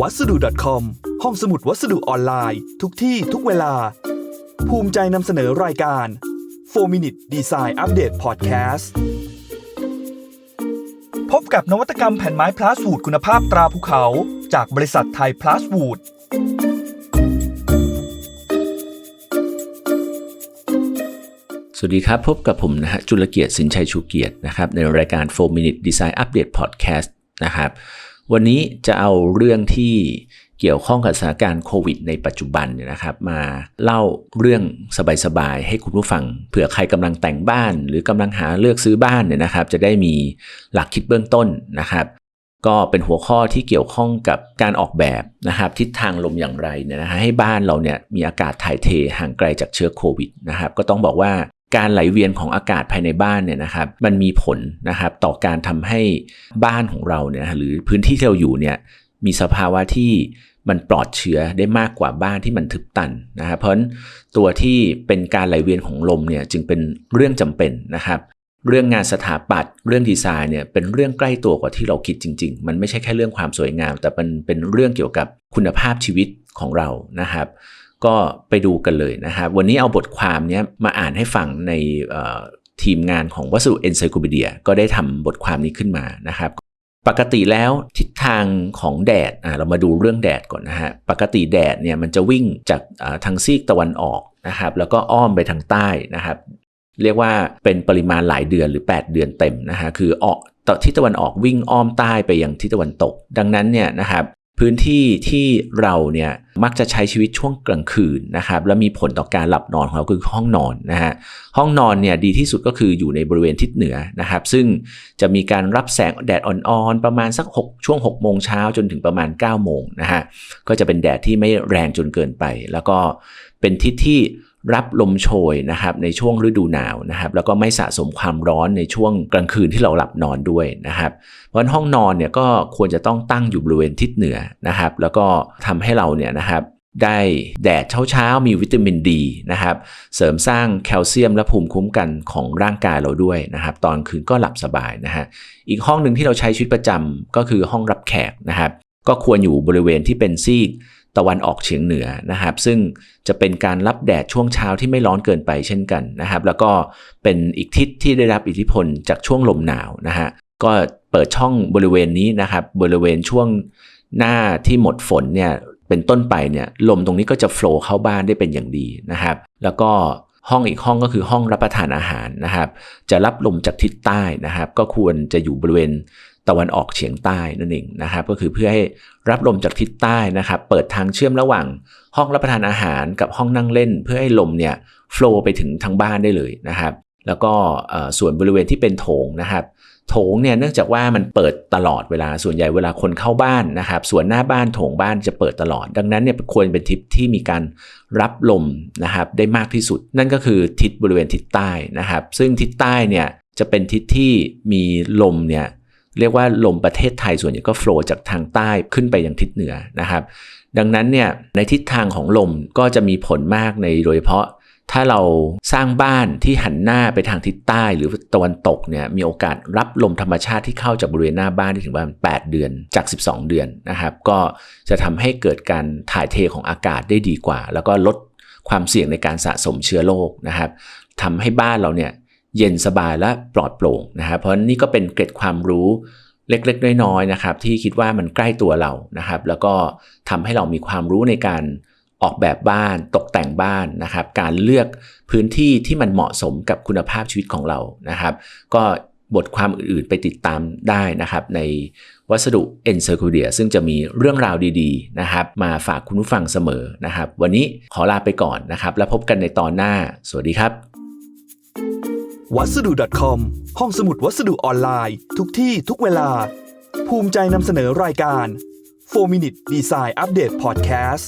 วัสดุ .com ห้องสมุดวัสดุออนไลน์ ทุกที่ทุกเวลา ภูมิใจนำเสนอรายการ 4 Minute Design Update Podcast พบกับนวัตกรรมแผ่นไม้พลาสวูดคุณภาพตราภูเขา จากบริษัทไทยพลาสวูดสวัสดีครับ พบกับผมนะฮะจุลเกียรติสินชัยชูเกียรตินะครับในรายการ 4 Minute Design Update Podcast นะครับ วันนี้จะเอาเรื่องที่เกี่ยวข้องกับสถานการณ์โควิดในปัจจุบันเนี่ยนะครับ มาเล่าเรื่องสบายๆให้คุณผู้ฟังเผื่อใครกำลังแต่งบ้าน หรือกำลังหาเลือกซื้อบ้านเนี่ยนะครับ จะได้มีหลักคิดเบื้องต้นนะครับ ก็เป็นหัวข้อที่เกี่ยวข้องกับการออกแบบนะครับทิศทางลมอย่างไรเนี่ยนะฮะให้บ้านเราเนี่ยมีอากาศถ่ายเทห่างไกลจากเชื้อโควิดนะครับก็ต้องบอกว่า การไหลเวียนของอากาศภายในบ้านเนี่ยนะครับมันมีผลนะครับต่อการทำให้บ้านของเราเนี่ยหรือพื้นที่ที่เราอยู่เนี่ยมีสภาวะที่มันปลอดเชื้อได้มากกว่าบ้านที่มันทึบตันนะครับเพราะตัวที่เป็นการไหลเวียนของลมเนี่ยจึงเป็นเรื่องจำเป็นนะครับเรื่องงานสถาปัตย์เรื่องดีไซน์เนี่ยเป็นเรื่องใกล้ตัวกว่าที่เราคิดจริง ๆ มันไม่ใช่แค่เรื่องความสวยงาม แต่มันเป็นเรื่องเกี่ยวกับคุณภาพชีวิตของเรานะครับ ก็ไปดูกันเลยนะครับวันนี้เอาบทความนี้มาอ่านให้ฟังในทีมงานของวัสดุ Encyclopedia ก็ได้ทำบทความนี้ขึ้นมานะครับ ปกติแล้วทิศทางของแดดเรามาดูเรื่องแดดก่อนนะฮะปกติแดดเนี่ยมันจะวิ่งจากทางซีกตะวันออกนะครับ แล้วก็อ้อมไปทางใต้นะครับ เรียกว่าเป็นปริมาณหลายเดือนหรือ 8 เดือนเต็มนะฮะคือออกทิศตะวันออกวิ่งอ้อมใต้ไปยังทิศตะวันตก ดังนั้นเนี่ยนะครับ พื้นที่ที่เราเนี่ยมักจะใช้ชีวิตช่วงกลางคืนนะครับและมีผลต่อการหลับนอนของเราคือห้องนอนนะฮะห้องนอนเนี่ยดีที่สุดก็คืออยู่ในบริเวณทิศเหนือนะครับ ซึ่งจะมีการรับแสงแดดอ่อนๆ ประมาณสัก 6 ช่วง6โมงเช้าจนถึงประมาณ9โมงนะฮะก็จะเป็นแดดที่ไม่แรงจนเกินไป แล้วก็ เป็นทิศที่รับลมโชยนะครับในช่วงฤดูหนาวนะครับ แล้วก็ไม่สะสมความร้อนในช่วงกลางคืนที่เราหลับนอนด้วยนะครับ เพราะห้องนอนเนี่ยก็ควรจะต้องตั้งอยู่บริเวณทิศเหนือนะครับ แล้วก็ทำให้เราเนี่ยนะครับได้แดดเช้าๆมีวิตามินดีนะครับ เสริมสร้างแคลเซียมและภูมิคุ้มกันของร่างกายเราด้วยนะครับ ตอนคืนก็หลับสบายนะฮะอีกห้องหนึ่งที่เราใช้ชีวิตประจำก็คือห้องรับแขกนะครับ ก็ควรอยู่บริเวณที่เป็นซีก ตะวันออกเฉียงเหนือนะครับ ซึ่งจะเป็นการรับแดดช่วงเช้าที่ไม่ร้อนเกินไปเช่นกันนะครับ แล้วก็เป็นอีกทิศที่ได้รับอิทธิพลจากช่วงลมหนาวนะฮะก็เปิดช่องบริเวณนี้นะครับ บริเวณช่วงหน้าที่หมดฝนเนี่ยเป็นต้นไปเนี่ยลมตรงนี้ก็จะโฟล์เข้าบ้านได้เป็นอย่างดีนะครับ แล้วก็ห้องอีกห้องก็คือห้องรับประทานอาหารนะครับ จะรับลมจากทิศใต้นะครับ ก็ควรจะอยู่บริเวณ ตะวันออกเฉียงใต้นั่นเองนะครับ ก็คือเพื่อให้รับลมจากทิศใต้นะครับ เปิดทางเชื่อมระหว่างห้องรับประทานอาหารกับห้องนั่งเล่น เพื่อให้ลมเนี่ยโฟล์ไปถึงทางบ้านได้เลยนะครับ แล้วก็ส่วนบริเวณที่เป็นโถงนะครับ โถงเนี่ยเนื่องจากว่ามันเปิดตลอดเวลาส่วนใหญ่เวลาคนเข้าบ้านนะครับ ส่วนหน้าบ้านโถงบ้านจะเปิดตลอด ดังนั้นเนี่ยควรเป็นทิศที่มีการรับลมนะครับได้มากที่สุด นั่นก็คือทิศบริเวณทิศใต้นะครับ ซึ่งทิศใต้เนี่ยจะเป็นทิศที่มีลมเนี่ย เรียกว่าลมประเทศไทยส่วนใหญ่ก็โฟล์จากทางใต้ขึ้นไปยังทิศเหนือนะครับ ดังนั้นเนี่ยในทิศทางของลมก็จะมีผลมากในโดยเฉพาะถ้าเราสร้างบ้านที่หันหน้าไปทางทิศใต้หรือตะวันตกเนี่ยมีโอกาสรับลมธรรมชาติที่เข้าจากบริเวณหน้าบ้านได้ถึงประมาณ8เดือนจาก 12 เดือนนะครับ ก็จะทำให้เกิดการถ่ายเทของอากาศได้ดีกว่า แล้วก็ลดความเสี่ยงในการสะสมเชื้อโรคนะครับทำให้บ้านเราเนี่ย เย็นสบายและปลอดโปร่งนะครับเพราะนี่ก็เป็นเกร็ดความรู้เล็กๆ น้อยๆนะครับที่คิดว่ามันใกล้ตัวเรานะครับ แล้วก็ทำให้เรามีความรู้ในการออกแบบบ้านตกแต่งบ้านนะครับ การเลือกพื้นที่ที่มันเหมาะสมกับคุณภาพชีวิตของเรานะครับ ก็บทความอื่นๆไปติดตามได้นะครับ ในวัสดุ Encyclopedia ซึ่งจะมีเรื่องราวดีๆนะครับ มาฝากคุณผู้ฟังเสมอนะครับ วันนี้ขอลาไปก่อนนะครับ แล้วพบกันในตอนหน้า สวัสดีครับ วัสดุ .com ห้องสมุดวัสดุออนไลน์ ทุกที่ทุกเวลา ภูมิใจนำเสนอรายการ 4 Minute Design Update Podcast